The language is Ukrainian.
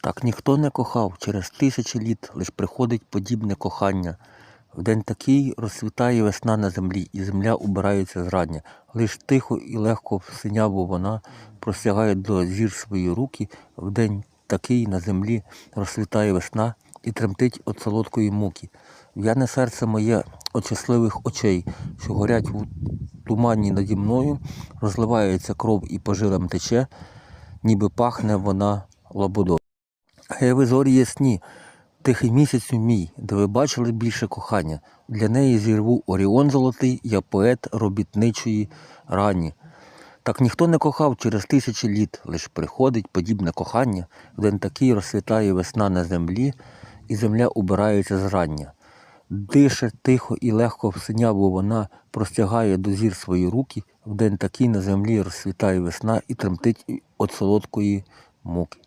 Так ніхто не кохав, через тисячі літ лиш приходить подібне кохання. В день такий розцвітає весна на землі, і земля убирається зрання. Лиш тихо і легко синяву вона простягає до зір свої руки. В день такий на землі розцвітає весна і тремтить від солодкої муки. В'яне серце моє от щасливих очей, що горять в тумані наді мною, розливається кров і по жилам тече, ніби пахне вона лободою. Гей ви зорі ясні, тихий місяцю мій, де ви бачили більше кохання. Для неї зірву Оріон золотий, я поет робітничої рані. Так ніхто не кохав через тисячі літ, лиш приходить подібне кохання, в день такий розцвітає весна на землі, і земля убирається зрання. Дише тихо і легко в синяву вона простягає до зір свої руки, в день такий на землі розцвітає весна і тремтить від солодкої муки.